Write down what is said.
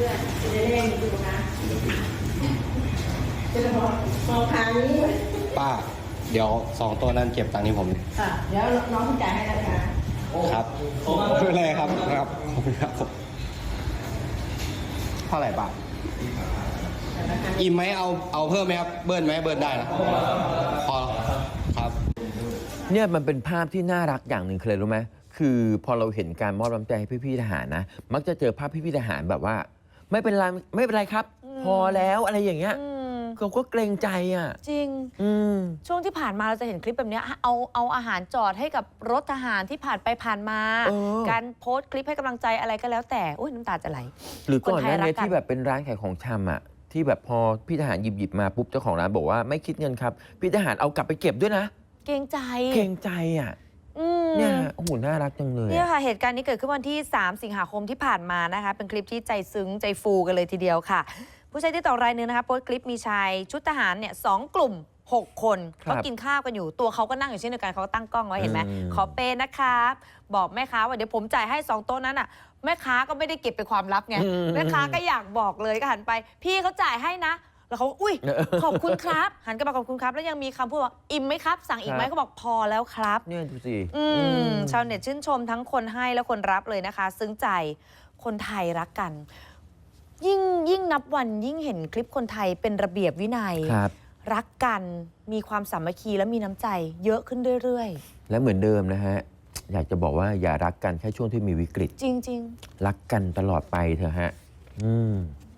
พื่อนจะได้เล่นดูนะจะบอกมองทางนี้เลยป้า เดี๋ยวสองตัวนั้นเก็บตังค์ที่ผมเลยอะเดี๋ยวน้องคุณจ่ายให้นะคะครับไม่เป็นไรครับครับขอบคุณครับผมเท่าไหร่ป้าอิ่มไหมเอาเอาเพิ่มไหมครับเบิร์นไหมเบิร์นได้นะพอครับเนี่ยมันเป็นภาพที่น่ารักอย่างหนึ่งเคยรู้ไหมคือพอเราเห็นการมอบน้ำใจให้พี่ๆทหารนะ มักจะเจอภาพพี่ๆทหารแบบว่า ไม่เป็นไรไม่เป็นไรครับ พอแล้วอะไรอย่างเงี้ยอืมเขาก็เกรงใจอะ จริง อืม ช่วงที่ผ่านมาเราจะเห็นคลิปแบบเนี้ยเอาเอาอาหารจอดให้กับรถทหารที่ผ่านไปผ่านมา เออ การโพสต์คลิปให้กำลังใจอะไรก็แล้วแต่อุ้ยน้ำตาจะไหล หรือก่อนหน้าคนไทยรันี้กกันที่แบบเป็นร้านขายของชำอะ ที่แบบพอพี่ทหารหยิบหยิบมาปุ๊บเจ้าของร้านบอกว่าไม่คิดเงินครับ พี่ทหารเอากลับไปเก็บด้วยนะ เกรงใจ เกรงใจอะ อืม เนี่ยโอ้โหน่ารักจังเลยเนี่ยอะ ค่ะเหตุการณ์นี้เกิดขึ้นวันที่ 3 สิงหาคมที่ผ่านมานะคะ เป็นคลิปที่ใจซึ้งใจฟูกันเลยทีเดียวค่ะ ผู้ใช้ที่ต่อรายหนึงนะคะโพสต์คลิปมีชายชุดทหารเนี่ยสองกลุ่ม 6 คนครับเขากินข้าวกันอยู่ตัวเขาก็นั่งอยู่เช่นเดียวกันเขาก็ตั้งกล้องไว้เห็นไหมอืม ขอเปย์นะครับบอกแม่ค้าว่าเดี๋ยวผมจ่ายให้สองโต๊ะนั้นอะแม่ค้าก็ไม่ได้เก็บเป็นความลับไง อืม แม่ค้าก็อยากบอกเลยก็หันไป พี่เขาจ่ายให้นะ แล้วเขาอุ้ยเออขอบคุณครับ หันกลับมาขอบคุณครับ แล้วยังมีคำพูดว่าอิ่มไหมครับ สั่งอีกไหมครับเขาบอกพอแล้วครับ เนี่ยดูสิอืมอืมชาวเน็ตชื่นชมทั้งคนให้และคนรับเลยนะคะ ซึ้งใจคนไทยรักกัน ยิ่งยิ่งนับวันยิ่งเห็นคลิปคนไทยเป็นระเบียบวินัย ครับ รักกันมีความสามัคคีและมีน้ำใจ เยอะขึ้นเรื่อย และเหมือนเดิมนะฮะ อยากจะบอกว่าอย่ารักกันแค่ช่วงที่มีวิกฤต ๆ จริงรักกันตลอดไปเถอะฮะ อืมๆ